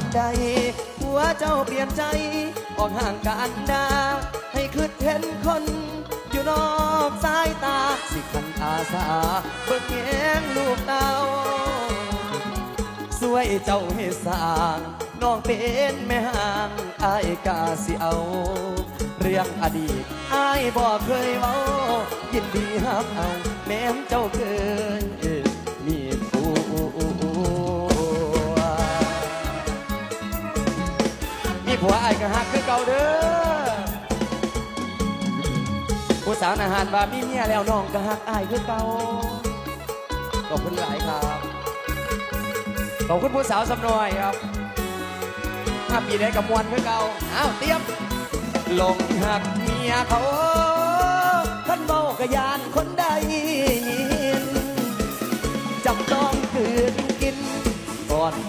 านใด หัวเจ้าเปลี่ยนใจ ออกห่างกันดา ให้คืดเห็นคน อยู่นอกสายตา สิขันอาสา เบิกแยงลูกเตาสวยเจ้าให้สร้างน้องเป็นแม่ห่างอายกาสิเอา เรื่องอดีตอายบอกเคยเว้ายินดีฮับเอา แม้นเจ้าเคย มีผัวไอายก็ฮักคือเก่าเด้อผู้สาวนาหารว่ามีเมียแล้วน้องก็ฮักไอายคือเก่าขอบคุณหลายครับขอบคุณผู้สาวสำนวยครับถ้าปีได้กับมวนคือเก่าอ้าวเตรียมลงหักเมียเขาขันเมากะยานคนใดยินจำต้